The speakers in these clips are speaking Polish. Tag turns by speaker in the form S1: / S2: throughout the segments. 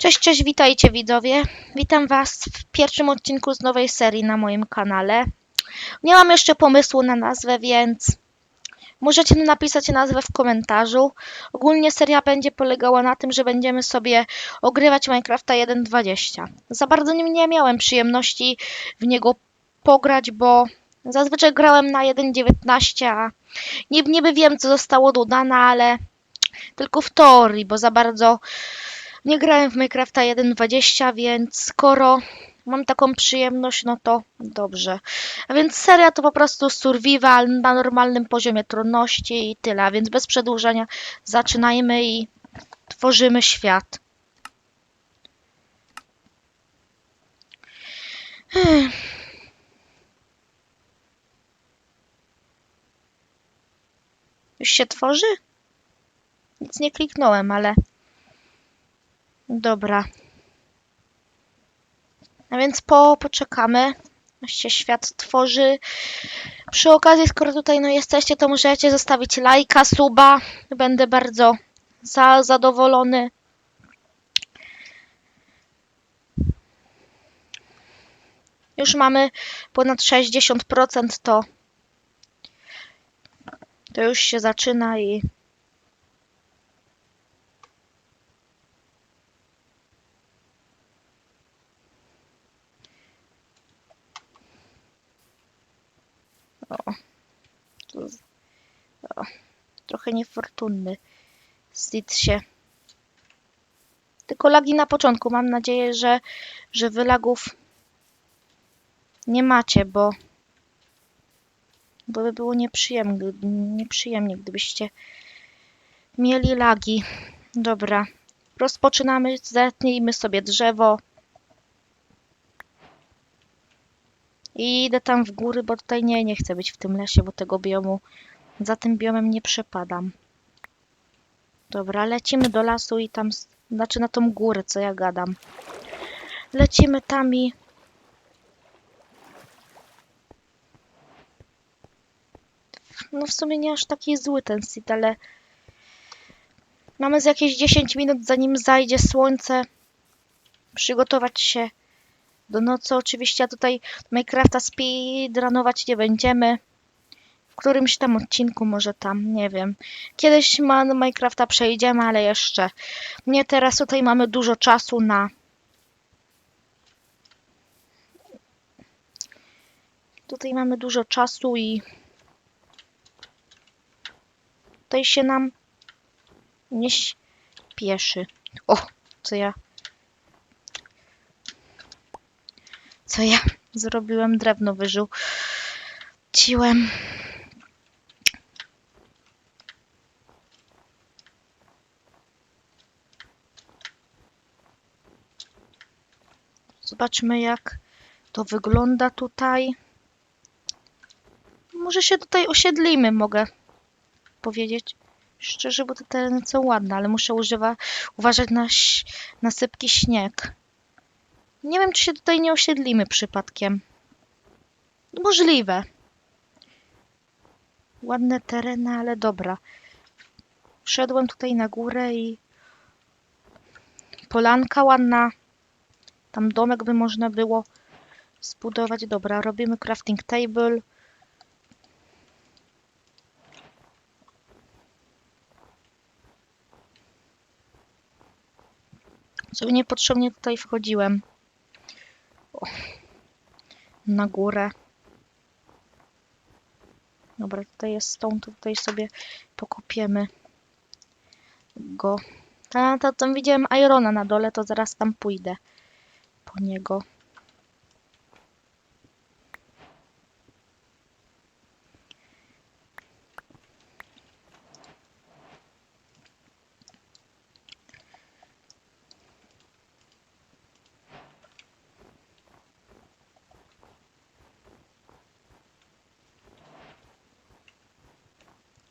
S1: Cześć, cześć, witajcie widzowie. Witam Was w pierwszym odcinku z nowej serii na moim kanale. Nie mam jeszcze pomysłu na nazwę, więc możecie napisać nazwę w komentarzu. Ogólnie seria będzie polegała na tym, że będziemy sobie ogrywać Minecrafta 1.20. Za bardzo nie, nie miałem przyjemności w niego pograć, bo zazwyczaj grałem na 1.19, a niby wiem, co zostało dodane, ale tylko w teorii, bo za bardzo nie grałem w Minecrafta 1.20, więc skoro mam taką przyjemność, no to dobrze. A więc seria to po prostu survival na normalnym poziomie trudności i tyle. A więc bez przedłużania zaczynajmy i tworzymy świat. Już się tworzy? Nic nie kliknąłem, ale Dobra. A więc po, poczekamy. się świat tworzy. Przy okazji, skoro tutaj no jesteście, to możecie zostawić lajka, suba. Będę bardzo za, zadowolony. Już mamy ponad 60%, to to już się zaczyna i O. Trochę niefortunny. Zid się. Tylko lagi na początku. Mam nadzieję, że, że wy lagów nie macie, bo bo by było nieprzyjemnie, nieprzyjemnie gdybyście mieli lagi. Dobra. Rozpoczynamy. Zetnijmy sobie drzewo. I idę tam w góry, bo tutaj nie, nie chcę być w tym lesie, bo tego biomu, za tym biomem nie przepadam. Dobra, lecimy do lasu i tam, znaczy na tą górę, co ja gadam. Lecimy tam i... No w sumie nie aż taki zły ten sit, ale... Mamy z jakieś 10 minut, zanim zajdzie słońce. Przygotować się do nocy oczywiście, a tutaj Minecrafta speedrunować nie będziemy. W którymś tam odcinku, może tam, nie wiem. Kiedyś ma do Minecrafta przejdziemy, ale jeszcze nie teraz. Tutaj mamy dużo czasu na... Tutaj mamy dużo czasu i... Tutaj się nam nie śpieszy. O, co ja... Co ja zrobiłem? Drewno wyrzuciłem. Zobaczmy, jak to wygląda tutaj. Może się tutaj osiedlimy, mogę powiedzieć. Szczerze, bo te tereny są ładne, ale muszę używa, uważać na sypki śnieg. Nie wiem, czy się tutaj nie osiedlimy przypadkiem. Możliwe. Ładne tereny, ale dobra. Wszedłem tutaj na górę i polanka ładna. Tam domek by można było zbudować. Dobra, robimy crafting table. Sobie niepotrzebnie tutaj wchodziłem. Na górę. Dobra, tutaj jest stąd, tutaj sobie pokopiemy go. A, to tam widziałem Irona na dole, to zaraz tam pójdę po niego.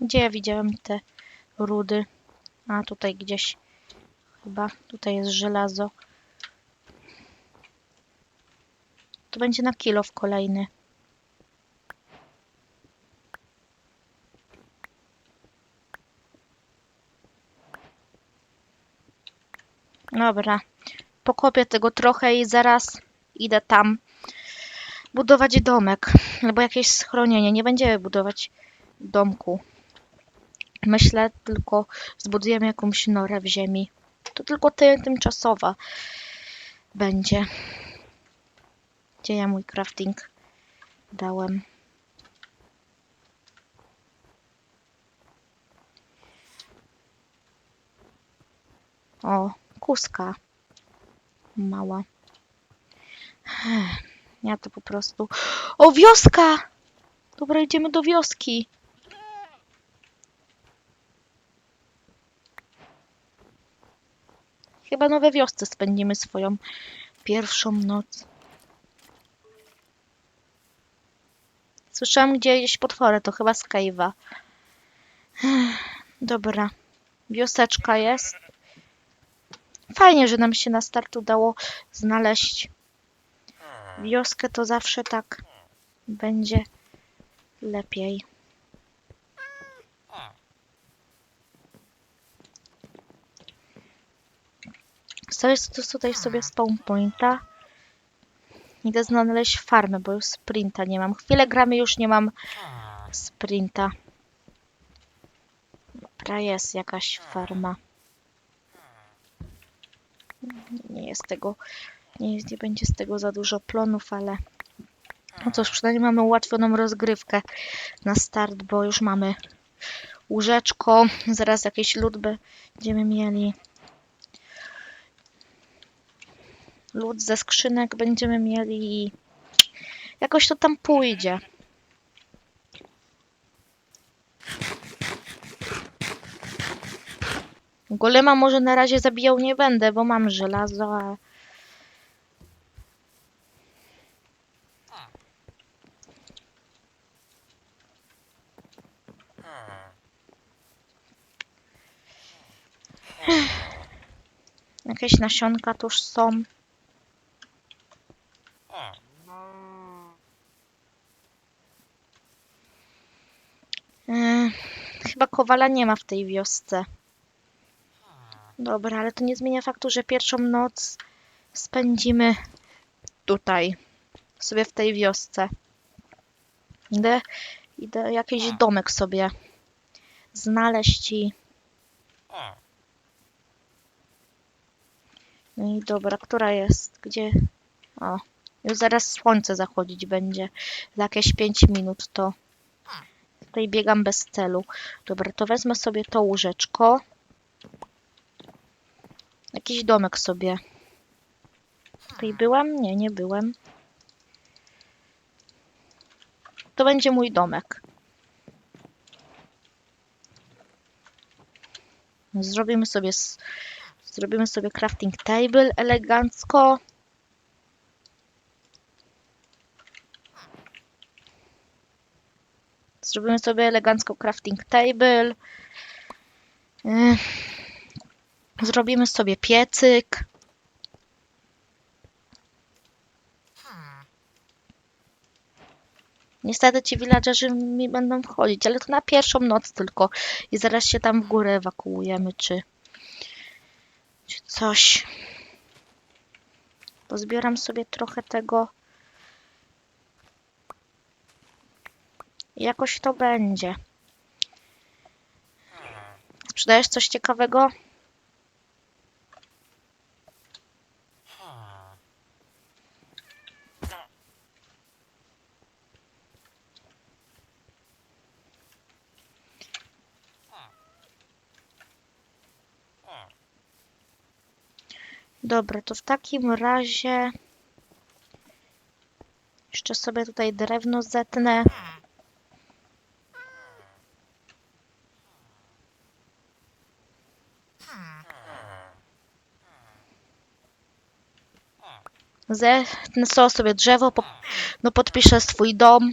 S1: Gdzie ja widziałem te rudy? A tutaj gdzieś chyba. Tutaj jest żelazo. To będzie na kilo w kolejny. Dobra. pokopię tego trochę i zaraz idę tam budować domek albo jakieś schronienie. Nie będziemy budować domku. Myślę tylko zbudujemy jakąś norę w ziemi. To tylko ty, tymczasowa będzie. Gdzie ja mój crafting dałem? O, kuska. Mała. Ja to po prostu... O, wioska! Dobra, idziemy do wioski. Chyba na we wiosce spędzimy swoją pierwszą noc. Słyszałam gdzieś potwory, to chyba z Cave'a. Dobra. Wioseczka jest. Fajnie, że nam się na start udało znaleźć wioskę, to zawsze tak będzie lepiej. Tu- tutaj sobie spawn pointa. Idę znaleźć farmę, bo już sprinta nie mam. Chwilę gramy, już nie mam sprinta. Dobra, jest jakaś farma. Nie jest tego, nie, jest, nie będzie z tego za dużo plonów, ale no cóż, przynajmniej mamy ułatwioną rozgrywkę na start, bo już mamy łóżeczko, zaraz jakiś lód będziemy mieli. Lód ze skrzynek będziemy mieli i jakoś to tam pójdzie. Golema może na razie zabijał nie będę, bo mam żelazo, a... Jakieś nasionka tuż są. Yy, chyba kowala nie ma w tej wiosce. Dobra, ale to nie zmienia faktu, że pierwszą noc spędzimy tutaj, sobie w tej wiosce. Idę, idę jakiś domek sobie znaleźć i... No i dobra, która jest? Gdzie? O, już zaraz słońce zachodzić będzie. Za jakieś 5 minut to... Tutaj biegam bez celu. Dobra, to wezmę sobie to łóżeczko. Jakiś domek sobie. Tutaj byłam? Nie, nie byłem. To będzie mój domek. Zrobimy sobie, zrobimy sobie crafting table elegancko. Zrobimy sobie elegancko crafting table. Zrobimy sobie piecyk. Niestety ci villagerzy mi będą wchodzić, ale to na pierwszą noc tylko. I zaraz się tam w górę ewakuujemy, czy, czy coś. Pozbieram sobie trochę tego. Jakoś to będzie. Sprzedajesz coś ciekawego? Dobra, to w takim razie jeszcze sobie tutaj drewno zetnę. Zetnę sobie drzewo, po, no podpiszę swój dom,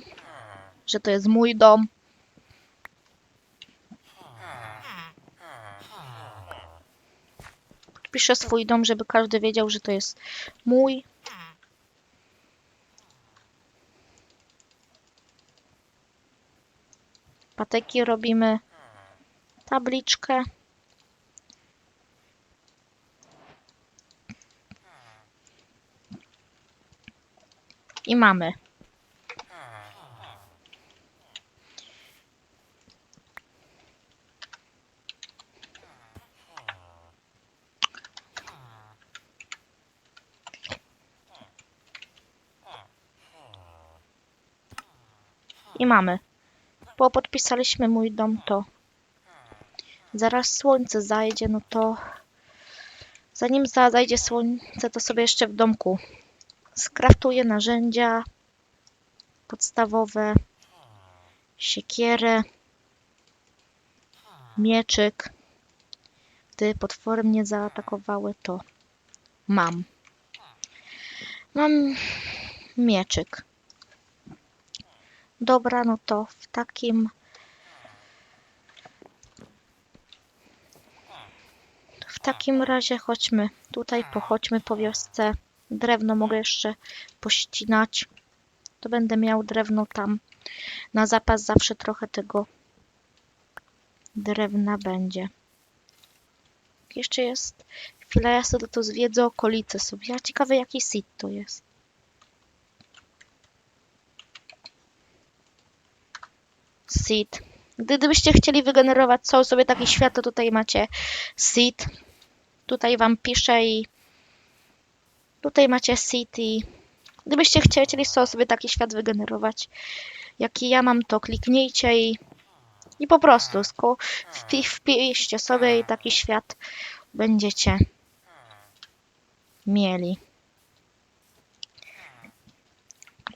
S1: że to jest mój dom. Podpiszę swój dom, żeby każdy wiedział, że to jest mój. Pateki robimy tabliczkę. I mamy. I mamy. Bo podpisaliśmy mój dom, to zaraz słońce zajdzie, no to zanim za- zajdzie słońce, to sobie jeszcze w domku skraftuję narzędzia podstawowe, siekierę, mieczyk. Gdy potwory mnie zaatakowały, to mam. Mam mieczyk. Dobra, no to w takim w takim razie chodźmy tutaj, pochodźmy po wiosce. Drewno mogę jeszcze pościnać. To będę miał drewno tam. Na zapas zawsze trochę tego drewna będzie. Jeszcze jest chwila, ja sobie to zwiedzę okolice sobie. Ja ciekawe jaki seed to jest. Seed. Gdybyście chcieli wygenerować są sobie taki świat, to tutaj macie seed. Tutaj wam piszę i tutaj macie i gdybyście chcieli sobie taki świat wygenerować, jaki ja mam, to kliknijcie i, i po prostu wpi- wpiszcie sobie i taki świat będziecie mieli.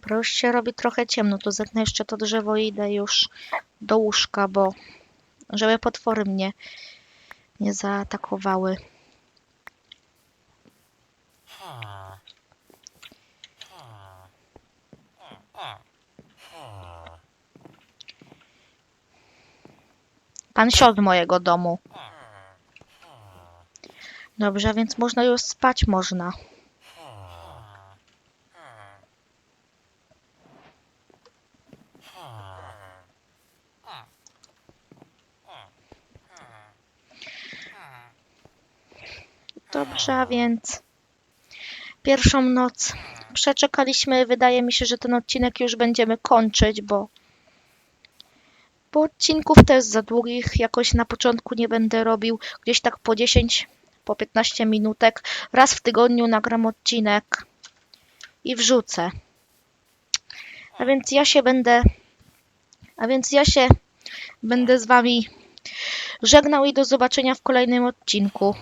S1: Bo już się robi trochę ciemno, to zetnę jeszcze to drzewo i idę już do łóżka, bo żeby potwory mnie nie zaatakowały. Pan siodł mojego domu. Dobrze, więc można już spać można. Dobrze, więc pierwszą noc przeczekaliśmy. Wydaje mi się, że ten odcinek już będziemy kończyć, bo bo odcinków też za długich jakoś na początku nie będę robił. Gdzieś tak po 10, po 15 minutek. Raz w tygodniu nagram odcinek i wrzucę. A więc ja się będę a więc ja się będę z wami żegnał i do zobaczenia w kolejnym odcinku.